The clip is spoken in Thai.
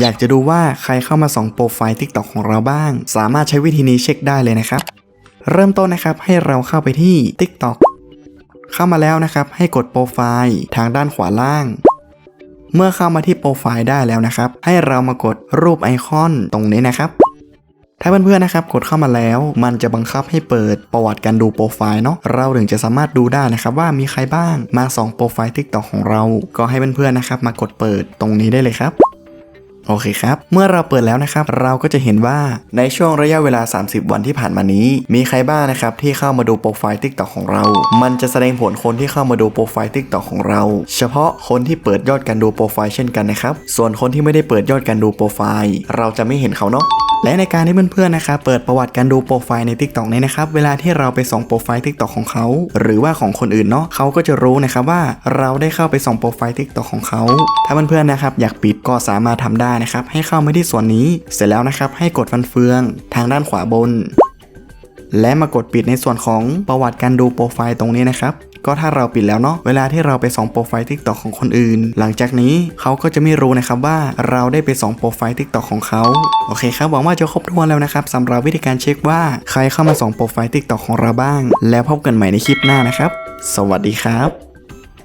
อยากจะดูว่าใครเข้ามาส่องโปรไฟล์ TikTok ของเราบ้าง สามารถใช้วิธีนี้เช็คได้เลยนะครับ เริ่มต้นนะครับให้เราเข้าไปที่ TikTok เข้ามาแล้วนะครับให้กดโปรไฟล์ทางด้านขวาล่าง เมื่อเข้ามาที่โปรไฟล์ได้แล้วนะครับ ให้เรามากดรูปไอคอนตรงนี้นะครับ ถ้าเพื่อนๆนะครับกดเข้ามาแล้ว มันจะบังคับให้เปิดประวัติการดูโปรไฟล์เนาะเราถึงจะสามารถดูได้นะครับว่ามีใครบ้างมาส่องโปรไฟล์ TikTok ของเรา ก็ให้เพื่อนๆนะครับมากดเปิดตรงนี้ได้เลยครับ โอเคครับ เมื่อเราเปิดแล้วนะครับ เราก็จะเห็นว่าในช่วงระยะเวลา 30 วันที่ผ่านมานี้ มีใครบ้างนะครับที่เข้ามาดูโปรไฟล์ TikTok ของเรา มันจะแสดงผลคนที่เข้ามาดูโปรไฟล์ TikTok ของเรา เฉพาะคนที่เปิดยอดการดูโปรไฟล์เช่นกันนะครับ ส่วนคนที่ไม่ได้เปิดยอดการดูโปรไฟล์ เราจะไม่เห็นเขาเนาะ และในการที่เพื่อนๆนะครับเปิดประวัติการดูโปรไฟล์ใน TikTok นี้นะครับเวลาที่เราไปส่องโปรไฟล์ TikTok ของเขา หรือว่าของคนอื่นเนาะเขาก็จะรู้นะครับว่าเราได้เข้าไปส่องโปรไฟล์ TikTok ของเขา ถ้าเพื่อนๆนะครับอยากปิดก็สามารถทำได้นะครับให้เข้ามาที่ส่วนนี้ เสร็จแล้วนะครับให้กดฟันเฟือง ทางด้านขวาบน และมากดปิดในส่วนของประวัติการดูโปรไฟล์ตรงนี้นะครับก็ถ้าเราปิดแล้วเนาะเวลาที่เราไปส่องโปรไฟล์ทิกตอกของคนอื่น หลังจากนี้เขาก็จะไม่รู้นะครับว่าเราได้ไปส่องโปรไฟล์ทิกตอกของเขาโอเคครับหวังว่าจะครบถ้วนแล้วนะครับสำหรับวิธีการเช็คว่าใครเข้ามาส่องโปรไฟล์ทิกตอกของเราบ้าง แล้วพบกันใหม่ในคลิปหน้านะครับ สวัสดีครับ